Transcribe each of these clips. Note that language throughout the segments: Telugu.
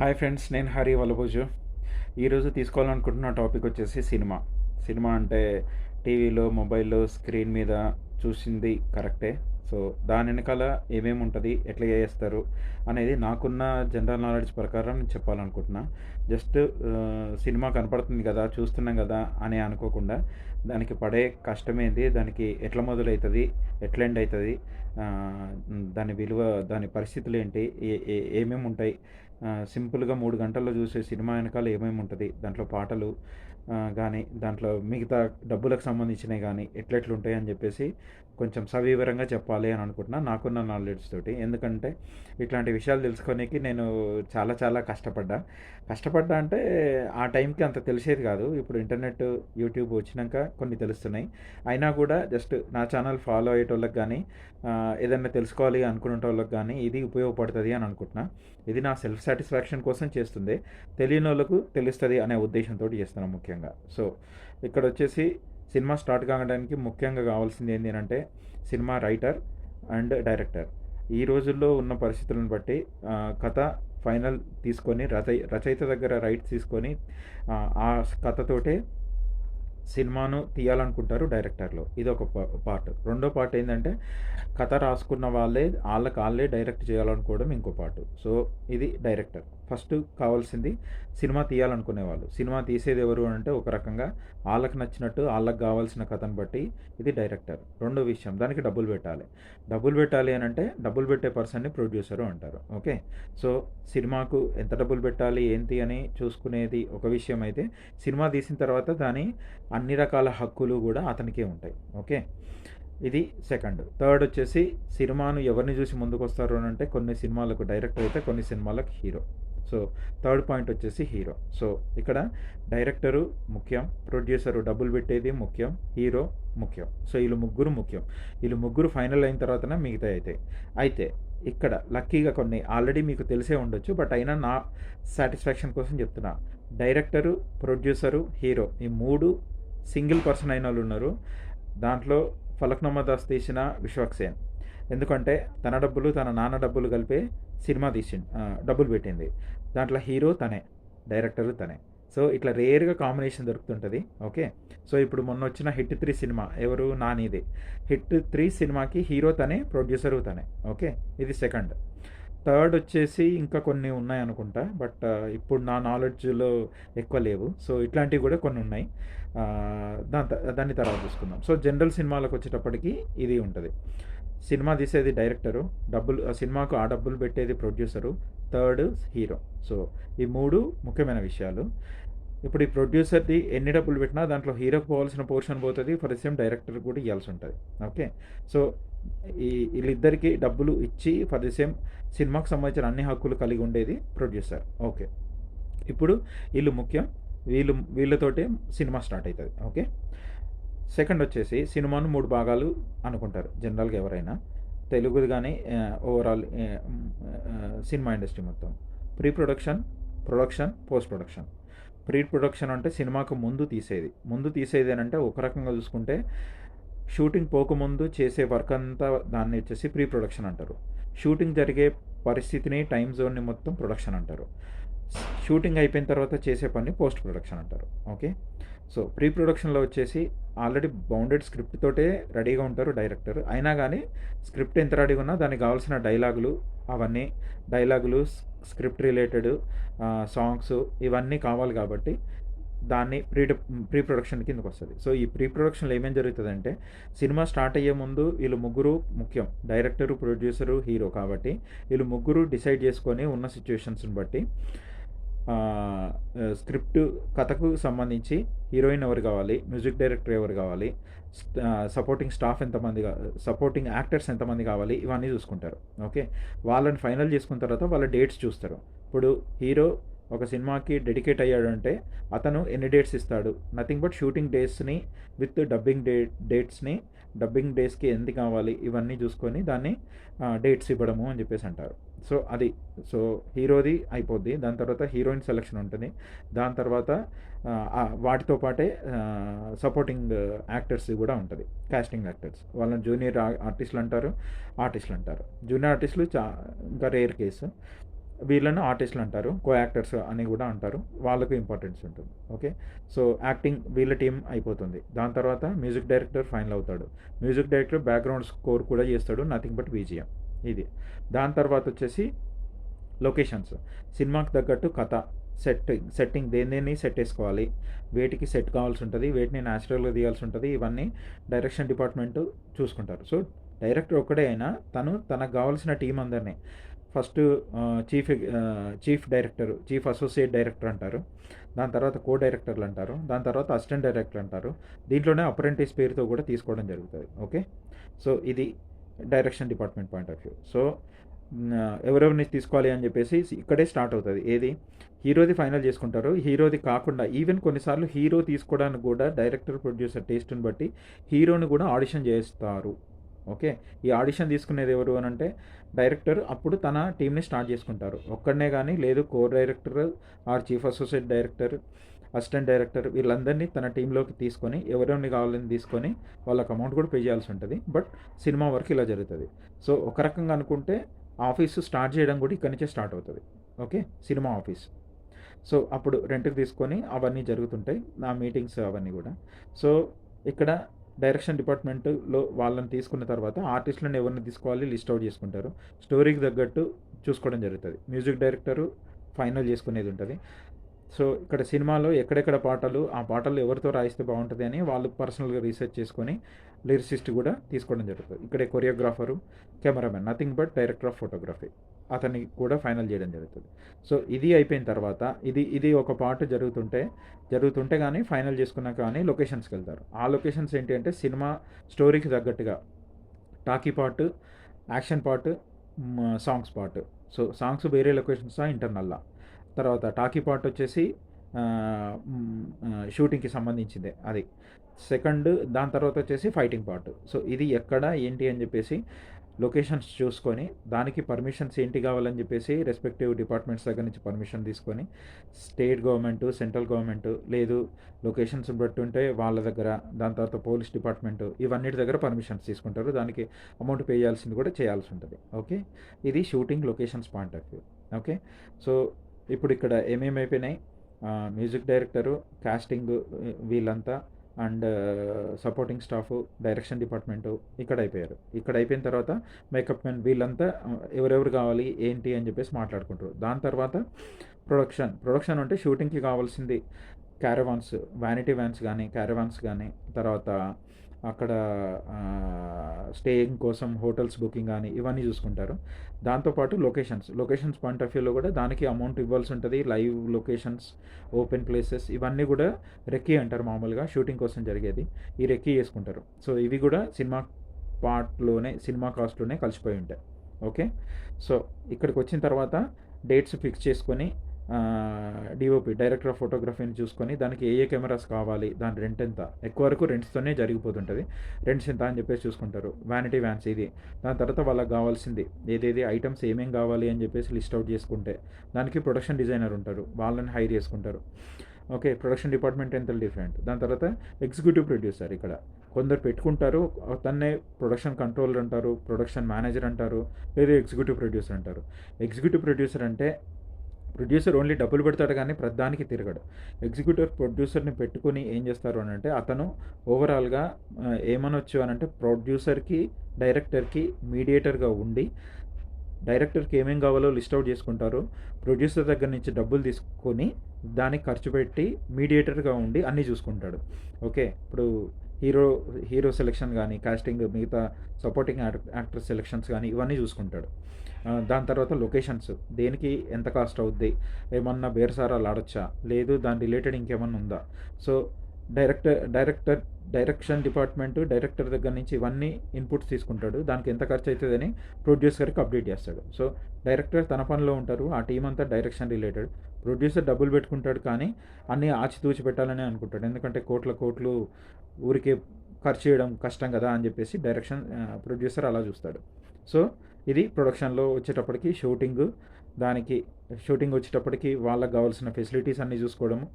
హాయ్ ఫ్రెండ్స్ నేను హరి వల్లభోజు. ఈరోజు తీసుకోవాలనుకుంటున్న టాపిక్ వచ్చేసి సినిమా. సినిమా అంటే టీవీలో మొబైల్లో స్క్రీన్ మీద చూసింది కరెక్టే. సో దాని వెనకాల ఏమేమి ఉంటుంది ఎట్లా చేస్తారు అనేది నాకున్న జనరల్ నాలెడ్జ్ ప్రకారం నేను చెప్పాలనుకుంటున్నా. జస్ట్ సినిమా కనపడుతుంది కదా చూస్తున్నాం కదా అని అనుకోకుండా దానికి పడే కష్టమేంది దానికి ఎట్లా మొదలవుతుంది ఎట్లా ఎండ్ అవుతుంది దాని విలువ దాని పరిస్థితులు ఏంటి ఏ ఏ- ఏమేమి ఉంటాయి సింపుల్గా మూడు గంటల్లో చూసే సినిమా వెనకాల ఏమేమి ఉంటుంది దాంట్లో పాటలు కానీ దాంట్లో మిగతా డబ్బులకు సంబంధించినవి కానీ ఎట్లెట్లుంటాయి అని చెప్పేసి కొంచెం సవివరంగా చెప్పాలి అని అనుకుంటున్నా. నాకున్న నాలెడ్జ్ తోటి. ఎందుకంటే ఇట్లాంటి విషయాలు తెలుసుకోనికి నేను చాలా చాలా కష్టపడ్డా. కష్టపడ్డా అంటే ఆ టైంకి అంత తెలిసేది కాదు. ఇప్పుడు ఇంటర్నెట్ యూట్యూబ్ వచ్చినాక కొన్ని తెలుస్తున్నాయి. అయినా కూడా జస్ట్ నా ఛానల్ ఫాలో అయ్యేటోళ్ళకి కానీ ఏదైనా తెలుసుకోవాలి అనుకునే వాళ్ళకి కానీ ఇది ఉపయోగపడుతుంది అని అనుకుంటున్నా. ఇది నా సెల్ఫ్ సాటిస్ఫాక్షన్ కోసం చేస్తుంది. తెలియని వాళ్ళకు తెలుస్తుంది అనే ఉద్దేశంతో చేస్తున్నాను ముఖ్యంగా. సో ఇక్కడ వచ్చేసి సినిమా స్టార్ట్ కావడానికి ముఖ్యంగా కావాల్సింది ఏంటి అంటే సినిమా రైటర్ అండ్ డైరెక్టర్. ఈ రోజుల్లో ఉన్న పరిస్థితులను బట్టి కథ ఫైనల్ తీసుకొని రచయి రచయిత దగ్గర రైట్స్ తీసుకొని ఆ, కథతోటే సినిమాను తీయాలనుకుంటారు డైరెక్టర్లు. ఇది ఒక పార్ట్. రెండో పార్ట్ ఏంటంటే కథ రాసుకున్న వాళ్ళే వాళ్ళకి వాళ్ళే డైరెక్ట్ చేయాలనుకోవడం ఇంకో పార్ట్. సో ఇది డైరెక్టర్. ఫస్ట్ కావాల్సింది సినిమా తీయాలనుకునే వాళ్ళు సినిమా తీసేది ఎవరు అంటే ఒక రకంగా వాళ్ళకి నచ్చినట్టు వాళ్ళకి కావాల్సిన కథను బట్టి ఇది డైరెక్టర్. రెండో విషయం దానికి డబ్బులు పెట్టాలి. డబ్బులు పెట్టాలి అని అంటే డబ్బులు పెట్టే పర్సన్ని ప్రొడ్యూసరు అంటారు. ఓకే? సో సినిమాకు ఎంత డబ్బులు పెట్టాలి ఏంటి అని చూసుకునేది ఒక విషయం అయితే సినిమా తీసిన తర్వాత దాని అన్ని రకాల హక్కులు కూడా అతనికే ఉంటాయి. ఓకే? ఇది సెకండ్. థర్డ్ వచ్చేసి సినిమాను ఎవరిని చూసి ముందుకు వస్తారు అని అంటే కొన్ని సినిమాలకు డైరెక్టర్ అయితే కొన్ని సినిమాలకు హీరో. సో థర్డ్ పాయింట్ వచ్చేసి హీరో. సో ఇక్కడ డైరెక్టరు ముఖ్యం ప్రొడ్యూసరు డబ్బులు పెట్టేది ముఖ్యం హీరో ముఖ్యం. సో వీళ్ళు ముగ్గురు ముఖ్యం. వీళ్ళు ముగ్గురు ఫైనల్ అయిన తర్వాతనే మిగతా అయితే. అయితే ఇక్కడ లక్కీగా కొన్ని ఆల్రెడీ మీకు తెలిసే ఉండొచ్చు బట్ అయినా నా సాటిస్ఫాక్షన్ కోసం చెప్తున్నా. డైరెక్టరు ప్రొడ్యూసరు హీరో ఈ మూడు సింగిల్ పర్సన్ అయిన వాళ్ళు ఉన్నారు. దాంట్లో ఫలక్నమ్మ దాస్ తీసిన విశ్వక్ సేన్. ఎందుకంటే తన డబ్బులు తన నాన్న డబ్బులు కలిపే సినిమా తీసి డబ్బులు పెట్టింది. దాంట్లో హీరో తనే డైరెక్టర్ తనే. సో ఇట్లా రేర్గా కాంబినేషన్ దొరుకుతుంటుంది. ఓకే? సో ఇప్పుడు మొన్న వచ్చిన హిట్ త్రీ సినిమా ఎవరు? నానిది. హిట్ త్రీ సినిమాకి హీరో తనే ప్రొడ్యూసరు తనే. ఓకే? ఇది సెకండ్. థర్డ్ వచ్చేసి ఇంకా కొన్ని ఉన్నాయి అనుకుంటా. బట్ ఇప్పుడు నా నాలెడ్జ్లో ఎక్కువ లేవు. సో ఇట్లాంటివి కూడా కొన్ని ఉన్నాయి. దాని దాన్ని తర్వాత చూసుకుందాం. సో జనరల్ సినిమాలకు వచ్చేటప్పటికి ఇది ఉంటుంది. సినిమా తీసేది డైరెక్టరు డబ్బులు సినిమాకు ఆ డబ్బులు పెట్టేది ప్రొడ్యూసరు థర్డ్ హీరో. సో ఈ మూడు ముఖ్యమైన విషయాలు. ఇప్పుడు ఈ ప్రొడ్యూసర్ది ఎన్ని డబ్బులు పెట్టినా దాంట్లో హీరోకి పోవాల్సిన పోర్షన్ పోతుంది ఫర్ సేమ్ డైరెక్టర్ కూడా ఇవ్వాల్సి ఉంటుంది ఓకే? సో ఈ వీళ్ళిద్దరికి డబ్బులు ఇచ్చి ఫర్ ది సేమ్ సినిమాకు సంబంధించిన అన్ని హక్కులు కలిగి ఉండేది ప్రొడ్యూసర్. ఓకే? ఇప్పుడు వీళ్ళు ముఖ్యం వీళ్ళు వీళ్ళతోటే సినిమా స్టార్ట్ అవుతుంది ఓకే? సెకండ్ వచ్చేసి సినిమాను మూడు భాగాలు అనుకుంటారు. జనరల్గా ఎవరైనా తెలుగుది కానీ ఓవరాల్ సినిమా ఇండస్ట్రీ మొత్తం. Pre production production post production pre production అంటే సినిమాకు ముందు తీసేది. ముందు తీసేది అంటే ఒక రకంగా చూసుకుంటే షూటింగ్ పోకముందు చేసే వర్క్ అంతా దాన్ని వచ్చేసి ప్రీ ప్రొడక్షన్ అంటారు. షూటింగ్ జరిగే పరిస్థితిని టైం జోన్ని మొత్తం ప్రొడక్షన్ అంటారు. షూటింగ్ అయిపోయిన తర్వాత చేసే పని పోస్ట్ ప్రొడక్షన్ అంటారు. ఓకే? సో ప్రీ ప్రొడక్షన్లో వచ్చేసి ఆల్రెడీ బౌండెడ్ స్క్రిప్ట్ తోటే రెడీగా ఉంటారు డైరెక్టర్ అయినా కానీ స్క్రిప్ట్ ఎంత రెడీగా ఉన్నా దానికి కావాల్సిన డైలాగులు అవన్నీ డైలాగులు స్క్రిప్ట్ రిలేటెడ్ సాంగ్స్ ఇవన్నీ కావాలి కాబట్టి దాన్ని ప్రీ ప్రీ ప్రొడక్షన్ కిందకు వస్తుంది. సో ఈ ప్రీ ప్రొడక్షన్లో ఏమేం జరుగుతుందంటే సినిమా స్టార్ట్ అయ్యే ముందు వీళ్ళు ముగ్గురు ముఖ్యం డైరెక్టరు ప్రొడ్యూసరు హీరో కాబట్టి వీళ్ళు ముగ్గురు డిసైడ్ చేసుకొని ఉన్న సిచ్యువేషన్స్ని బట్టి స్క్రిప్ట్ కథకు సంబంధించి హీరోయిన్ ఎవరు కావాలి మ్యూజిక్ డైరెక్టర్ ఎవరు కావాలి సపోర్టింగ్ స్టాఫ్ ఎంతమంది సపోర్టింగ్ యాక్టర్స్ ఎంతమంది కావాలి ఇవన్నీ చూసుకుంటారు. ఓకే? వాళ్ళని ఫైనల్ చేసుకున్న తర్వాత వాళ్ళ డేట్స్ చూస్తారు. ఇప్పుడు హీరో ఒక సినిమాకి డెడికేట్ అయ్యాడు అంటే అతను ఎన్ని డేట్స్ ఇస్తాడు? నథింగ్ బట్ షూటింగ్ డేట్స్ని విత్ డబ్బింగ్ డే డేట్స్ని డబ్బింగ్ డేస్కి ఎంత కావాలి? ఇవన్నీ చూసుకొని దాన్ని డేట్స్ ఇవ్వడము అని చెప్పేసి అంటారు. సో అది సో హీరోది అయిపోద్ది. దాని తర్వాత హీరోయిన్ సెలెక్షన్ ఉంటుంది. దాని తర్వాత వాటితో పాటే సపోర్టింగ్ యాక్టర్స్ కూడా ఉంటుంది. Casting actors. వాళ్ళని జూనియర్ ఆర్టిస్టులు అంటారు ఆర్టిస్టులు అంటారు. జూనియర్ ఆర్టిస్టులు చా ఇంకా రేర్ కేసు. వీళ్ళను ఆర్టిస్టులు అంటారు కో యాక్టర్స్ అని కూడా అంటారు. వాళ్ళకు ఇంపార్టెన్స్ ఉంటుంది. ఓకే? సో యాక్టింగ్ వీళ్ళ టీం అయిపోతుంది. దాని తర్వాత మ్యూజిక్ డైరెక్టర్ ఫైనల్ అవుతాడు. మ్యూజిక్ డైరెక్టర్ బ్యాక్గ్రౌండ్ స్కోర్ కూడా చేస్తాడు. నథింగ్ బట్ బీజిఎం ఇది. దాని తర్వాత వచ్చేసి లొకేషన్స్. సినిమాకి తగ్గట్టు కథ సెట్టింగ్ సెట్టింగ్ దేని దేన్ని సెట్ వేసుకోవాలి వేటికి సెట్ కావాల్సి ఉంటుంది వేటిని న్యాచురల్గా తీయాల్సి ఉంటుంది ఇవన్నీ డైరెక్షన్ డిపార్ట్మెంట్ చూసుకుంటారు. సో డైరెక్టర్ ఒక్కడే అయినా తను తనకు కావాల్సిన టీం అందరినీ first chief chief director chief associate director అంటారు దాని తర్వాత కో డైరెక్టర్లు అంటారు దాని తర్వాత అసిస్టెంట్ డైరెక్టర్ అంటారు దీంట్లోనే అప్రెంటిస్ పేరుతో కూడా తీసుకోవడం జరుగుతుంది. ఓకే? సో ఇది direction department point of view. So ఎవరెవరిని తీసుకోవాలి అని చెప్పేసి ఇక్కడే స్టార్ట్ అవుతుంది. ఏది? హీరోది ఫైనల్ చేసుకుంటారు. హీరోది కాకుండా ఈవెన్ కొన్నిసార్లు హీరో తీసుకోవడానికి కూడా డైరెక్టర్ ప్రొడ్యూసర్ టేస్ట్ని బట్టి హీరోని కూడా ఆడిషన్ చేస్తారు. ఓకే? ఈ ఆడిషన్ తీసుకునేది ఎవరు అని అంటే డైరెక్టర్ అప్పుడు తన టీంని స్టార్ట్ చేసుకుంటారు. ఒక్కడనే కానీ లేదు co director or chief associate director assistant director వీళ్ళందరినీ తన టీంలోకి తీసుకొని ఎవరెవరిని కావాలని తీసుకొని వాళ్ళకి అమౌంట్ కూడా పే చేయాల్సి ఉంటుంది. బట్ సినిమా వరకు ఇలా జరుగుతుంది. సో ఒక రకంగా అనుకుంటే ఆఫీసు స్టార్ట్ చేయడం కూడా ఇక్కడి నుంచే స్టార్ట్ అవుతుంది. ఓకే? Cinema office. సో అప్పుడు రెంట్కి తీసుకొని అవన్నీ జరుగుతుంటాయి. నా మీటింగ్స్ అవన్నీ కూడా. సో ఇక్కడ డైరెక్షన్ డిపార్ట్మెంట్లో వాళ్ళని తీసుకున్న తర్వాత ఆర్టిస్టులను ఎవరిని తీసుకోవాలి లిస్ట్ అవుట్ చేసుకుంటారు. స్టోరీకి తగ్గట్టు చూసుకోవడం జరుగుతుంది. మ్యూజిక్ డైరెక్టరు ఫైనల్ చేసుకునేది ఉంటుంది. సో ఇక్కడ సినిమాలో ఎక్కడెక్కడ పాటలు ఆ పాటలు ఎవరితో రాయిస్తే బాగుంటుంది అని వాళ్ళు పర్సనల్గా రీసెర్చ్ చేసుకొని లిరిసిస్ట్ కూడా తీసుకోవడం జరుగుతుంది. ఇక్కడే choreographer cameraman nothing but director of photography. అతన్ని కూడా ఫైనల్ చేయడం జరుగుతుంది. సో ఇది అయిపోయిన తర్వాత ఇది ఇది ఒక పాట జరుగుతుంటే జరుగుతుంటే కానీ ఫైనల్ చేసుకున్నాక కానీ లొకేషన్స్కి వెళ్తారు. ఆ లొకేషన్స్ ఏంటి అంటే సినిమా స్టోరీకి తగ్గట్టుగా talkie part action part songs part so songs వేరే లొకేషన్సా ఇంటర్నల్లా. తర్వాత టాకీ పార్ట్ వచ్చేసి షూటింగ్కి సంబంధించిందే అది. సెకండ్ దాని తర్వాత వచ్చేసి ఫైటింగ్ పార్ట్. సో ఇది ఎక్కడ ఏంటి అని చెప్పేసి లొకేషన్స్ చూసుకొని దానికి పర్మిషన్స్ ఏంటి కావాలని చెప్పేసి రెస్పెక్టివ్ డిపార్ట్మెంట్స్ దగ్గర నుంచి పర్మిషన్ తీసుకొని స్టేట్ గవర్నమెంట్ సెంట్రల్ గవర్నమెంట్ లేదు లొకేషన్స్ బట్టి ఉంటే వాళ్ళ దగ్గర దాని తర్వాత పోలీస్ డిపార్ట్మెంట్ ఇవన్నిటి దగ్గర పర్మిషన్స్ తీసుకుంటారు. దానికి అమౌంట్ పే చేయాల్సింది కూడా చేయాల్సి ఉంటుంది. ఓకే? ఇది shooting locations point of view. Okay? So ఇప్పుడు ఇక్కడ ఏమేమి అయిపోయినాయి? మ్యూజిక్ డైరెక్టరు కాస్టింగ్ వీళ్ళంతా and supporting staff direction department ఇక్కడ అయిపోయారు. ఇక్కడ అయిపోయిన తర్వాత మేకప్ మెన్ వీళ్ళంతా ఎవరెవరు కావాలి ఏంటి అని చెప్పేసి మాట్లాడుకుంటారు. దాని తర్వాత ప్రొడక్షన్ ప్రొడక్షన్ అంటే షూటింగ్కి కావాల్సింది క్యారవాన్స్ వ్యానిటీ వ్యాన్స్ కానీ క్యారవాన్స్ కానీ తర్వాత అక్కడ స్టేయింగ్ కోసం హోటల్స్ బుకింగ్ కానీ ఇవన్నీ చూసుకుంటారు. దాంతోపాటు లొకేషన్స్ లొకేషన్స్ పాయింట్ ఆఫ్ వ్యూలో కూడా దానికి అమౌంట్ ఇవ్వాల్సి ఉంటుంది. లైవ్ లొకేషన్స్ ఓపెన్ ప్లేసెస్ ఇవన్నీ కూడా రెక్కీ అంటారు మామూలుగా షూటింగ్ కోసం జరిగేది. ఈ రెక్కీ చేసుకుంటారు. సో ఇవి కూడా సినిమా పార్ట్లోనే సినిమా కాస్ట్లోనే కలిసిపోయి ఉంటాయి. ఓకే? సో ఇక్కడికి వచ్చిన తర్వాత డేట్స్ ఫిక్స్ చేసుకొని డిఓపి డైరెక్టర్ ఆఫ్ ఫోటోగ్రఫీని చూసుకొని దానికి ఏ ఏ కెమెరాస్ కావాలి దాని రెంట్ ఎంత? ఎక్కువ వరకు రెంట్స్తోనే జరిగిపోతుంటుంది. రెంట్స్ ఎంత అని చెప్పేసి చూసుకుంటారు. వ్యానిటీ వ్యాన్స్ ఇది. దాని తర్వాత వాళ్ళకి కావాల్సింది ఏదేది ఐటమ్స్ ఏమేం కావాలి అని చెప్పేసి లిస్ట్ అవుట్ చేసుకుంటే దానికి ప్రొడక్షన్ డిజైనర్ ఉంటారు. వాళ్ళని హైర్ చేసుకుంటారు. ఓకే ప్రొడక్షన్ డిపార్ట్మెంట్ ఎంత డిఫరెంట్ దాని తర్వాత ఎగ్జిక్యూటివ్ ప్రొడ్యూసర్ ఇక్కడ. కొందరు పెట్టుకుంటారు తన్నే ప్రొడక్షన్ కంట్రోలర్ అంటారు ప్రొడక్షన్ మేనేజర్ అంటారు లేదా ఎగ్జిక్యూటివ్ ప్రొడ్యూసర్ అంటారు. ఎగ్జిక్యూటివ్ ప్రొడ్యూసర్ అంటే ప్రొడ్యూసర్ ఓన్లీ డబ్బులు పెడతాడు కానీ ప్రధానికి తిరగడు. ఎగ్జిక్యూటివ్ ప్రొడ్యూసర్ని పెట్టుకుని ఏం చేస్తారు అని అంటే అతను ఓవరాల్గా ఏమనొచ్చు అని అంటే ప్రొడ్యూసర్కి డైరెక్టర్కి మీడియేటర్గా ఉండి డైరెక్టర్కి ఏమేం కావాలో లిస్ట్ అవుట్ చేసుకుంటారు. ప్రొడ్యూసర్ దగ్గర నుంచి డబ్బులు తీసుకొని దానికి ఖర్చు పెట్టి మీడియేటర్గా ఉండి అన్నీ చూసుకుంటాడు. ఓకే ఇప్పుడు హీరో హీరో సెలెక్షన్ కానీ కాస్టింగ్ మిగతా సపోర్టింగ్ యాక్టర్ సెలెక్షన్స్ కానీ ఇవన్నీ చూసుకుంటాడు. దాని తర్వాత లొకేషన్స్. దేనికి ఎంత కాస్ట్ అవుద్ది? ఏమన్నా బేరసారాలు ఆడొచ్చా? లేదు దాని రిలేటెడ్ ఇంకేమన్నా ఉందా? So director director direction department director దగ్గర నుంచి ఇవన్నీ ఇన్పుట్స్ తీసుకుంటాడు. దానికి ఎంత ఖర్చు అవుతుందని ప్రొడ్యూసర్కి అప్డేట్ చేస్తాడు. సో డైరెక్టర్ తన పనిలో ఉంటారు. ఆ టీం అంతా డైరెక్షన్ రిలేటెడ్. ప్రొడ్యూసర్ డబ్బులు పెట్టుకుంటాడు కానీ అన్నీ ఆచితూచి పెట్టాలని అనుకుంటాడు. ఎందుకంటే కోట్ల కోట్లు ఊరికే ఖర్చు చేయడం కష్టం కదా అని చెప్పేసి డైరెక్షన్ ప్రొడ్యూసర్ అలా చూస్తాడు. సో ఇది ప్రొడక్షన్లో వచ్చేటప్పటికి షూటింగ్. దానికి షూటింగ్ వచ్చేటప్పటికి వాళ్ళకి కావాల్సిన ఫెసిలిటీస్ అన్నీ చూసుకోవడము.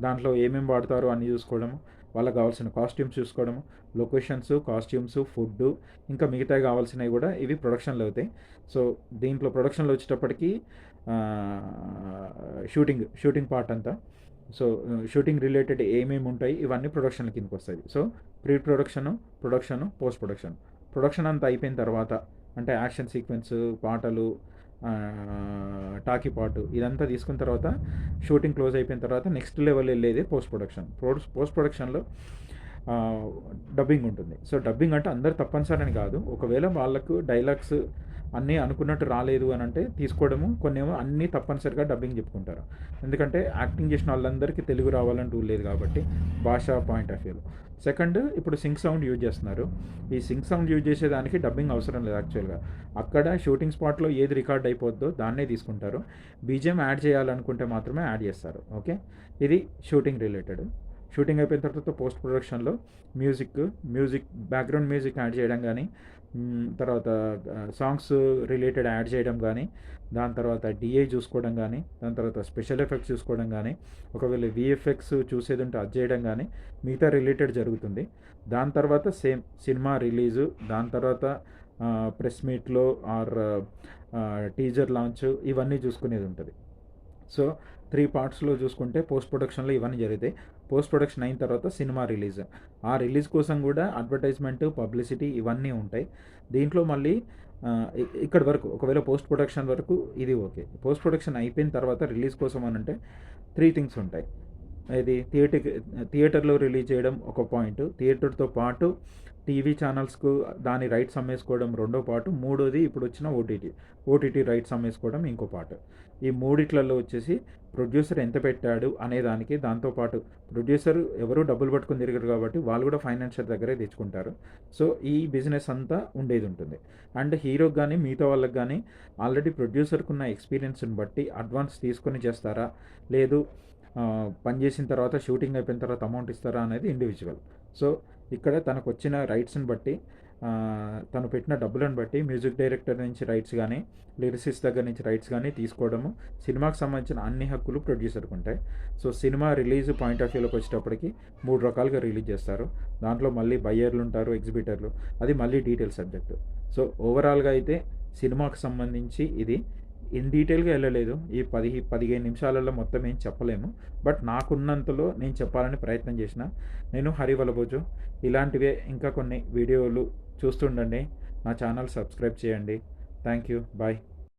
దాంట్లో ఏమేమి వాడతారో అన్నీ చూసుకోవడము. వాళ్ళకి కావాల్సిన కాస్ట్యూమ్స్ చూసుకోవడము లొకేషన్స్ కాస్ట్యూమ్స్ ఫుడ్ ఇంకా మిగతా కావాల్సినవి కూడా ఇవి ప్రొడక్షన్లో అవుతాయి. సో దీంట్లో ప్రొడక్షన్లో వచ్చేటప్పటికి షూటింగ్ షూటింగ్ పార్ట్ అంతా. సో షూటింగ్ రిలేటెడ్ ఏమేమి ఉంటాయి ఇవన్నీ ప్రొడక్షన్ కిందకి వస్తాయి. So pre production production post production production అంతా అయిపోయిన తర్వాత అంటే యాక్షన్ సీక్వెన్స్ పాటలు టాకీ పాటు ఇదంతా తీసుకున్న తర్వాత షూటింగ్ క్లోజ్ అయిపోయిన తర్వాత నెక్స్ట్ లెవెల్ వెళ్ళేది పోస్ట్ ప్రొడక్షన్. పోస్ట్ ప్రొడక్షన్లో డబ్బింగ్ ఉంటుంది. సో డబ్బింగ్ అంటే అందరు తప్పనిసరి అని కాదు. ఒకవేళ వాళ్ళకు డైలాగ్స్ అన్నీ అనుకున్నట్టు రాలేదు అని అంటే తీసుకోవడము కొన్ని ఏమో అన్నీ తప్పనిసరిగా డబ్బింగ్ చెప్పుకుంటారు. ఎందుకంటే యాక్టింగ్ చేసిన వాళ్ళందరికీ తెలుగు రావాలని రూల్ లేదు కాబట్టి భాష పాయింట్ ఆఫ్ వ్యూలో సెకండ్ ఇప్పుడు సింక్ సౌండ్ యూజ్ చేస్తున్నారు. ఈ సింక్ సౌండ్ యూజ్ చేసేదానికి డబ్బింగ్ అవసరం లేదు యాక్చువల్గా అక్కడ షూటింగ్ స్పాట్లో ఏది రికార్డ్ అయిపోద్దో దాన్నే తీసుకుంటారు. బీజిఎం యాడ్ చేయాలనుకుంటే మాత్రమే యాడ్ చేస్తారు. ఓకే ఇది షూటింగ్ రిలేటెడ్ షూటింగ్ అయిపోయిన తర్వాత పోస్ట్ ప్రొడక్షన్లో music music background music add చేయడం కానీ తర్వాత సాంగ్స్ రిలేటెడ్ యాడ్ చేయడం కానీ దాని తర్వాత డిఏ చూసుకోవడం కానీ దాని తర్వాత స్పెషల్ ఎఫెక్ట్స్ చూసుకోవడం కానీ ఒకవేళ విఎఫ్ఎక్స్ చూసేది ఉంటే అది చేయడం కానీ మిగతా రిలేటెడ్ జరుగుతుంది. దాని తర్వాత సేమ్ సినిమా రిలీజు దాని తర్వాత ప్రెస్ మీట్లో ఆర్ టీజర్ లాంచ్ ఇవన్నీ చూసుకునేది ఉంటుంది సో త్రీ పార్ట్స్లో చూసుకుంటే పోస్ట్ ప్రొడక్షన్లో ఇవన్నీ జరుగుతాయి. పోస్ట్ ప్రొడక్షన్ అయిన తర్వాత సినిమా రిలీజ్. ఆ రిలీజ్ కోసం కూడా అడ్వర్టైజ్మెంట్ పబ్లిసిటీ ఇవన్నీ ఉంటాయి. దీంట్లో మళ్ళీ ఇక్కడ వరకు ఒకవేళ పోస్ట్ ప్రొడక్షన్ వరకు ఇది ఓకే. పోస్ట్ ప్రొడక్షన్ అయిపోయిన తర్వాత రిలీజ్ కోసం అని అంటే త్రీ థింగ్స్ ఉంటాయి. ఇది థియేటర్ థియేటర్లో రిలీజ్ చేయడం ఒక పాయింట్. థియేటర్తో పాటు టీవీ ఛానల్స్కు దాని రైట్స్ అమ్మేసుకోవడం రెండో పాటు. మూడోది ఇప్పుడు వచ్చిన ఓటీటీ. ఓటీటీ రైట్స్ అమ్మేసుకోవడం ఇంకో పాటు. ఈ మూడిట్లలో వచ్చేసి ప్రొడ్యూసర్ ఎంత పెట్టాడు అనే దానికి దాంతోపాటు ప్రొడ్యూసర్ ఎవరు డబ్బులు పట్టుకుని తిరగరు కాబట్టి వాళ్ళు కూడా ఫైనాన్షియర్ దగ్గరే తెచ్చుకుంటారు. సో ఈ బిజినెస్ అంతా ఉండేది ఉంటుంది. అండ్ హీరోకి కానీ మిగతా వాళ్ళకి కానీ ఆల్రెడీ ప్రొడ్యూసర్కి ఉన్న ఎక్స్పీరియన్స్ని బట్టి అడ్వాన్స్ తీసుకొని చేస్తారా? లేదు పనిచేసిన తర్వాత షూటింగ్ అయిపోయిన తర్వాత అమౌంట్ ఇస్తారా అనేది ఇండివిజువల్. సో ఇక్కడ తనకు వచ్చిన రైట్స్ని బట్టి తను పెట్టిన డబ్బులను బట్టి మ్యూజిక్ డైరెక్టర్ నుంచి రైట్స్ కానీ లిరిసిస్ దగ్గర నుంచి రైట్స్ కానీ తీసుకోవడము సినిమాకి సంబంధించిన అన్ని హక్కులు ప్రొడ్యూసర్కి ఉంటాయి. సో సినిమా రిలీజ్ పాయింట్ ఆఫ్ వ్యూలోకి వచ్చేటప్పటికి మూడు రకాలుగా రిలీజ్ చేస్తారు. దాంట్లో మళ్ళీ బయ్యర్లు ఉంటారు ఎగ్జిబిటర్లు. అది మళ్ళీ డీటెయిల్ సబ్జెక్టు. సో ఓవరాల్గా అయితే సినిమాకు సంబంధించి ఇది ఇన్ డీటెయిల్గా వెళ్ళలేదు. ఈ పది పదిహేను నిమిషాలలో మొత్తం ఏం చెప్పలేము. బట్ నాకున్నంతలో నేను చెప్పాలని ప్రయత్నం చేసిన. నేను హరివలబోజు ఇలాంటివే ఇంకా కొన్ని వీడియోలు చూస్తుండండి. నా ఛానల్ సబ్స్క్రైబ్ చేయండి. Thank you. బాయ్.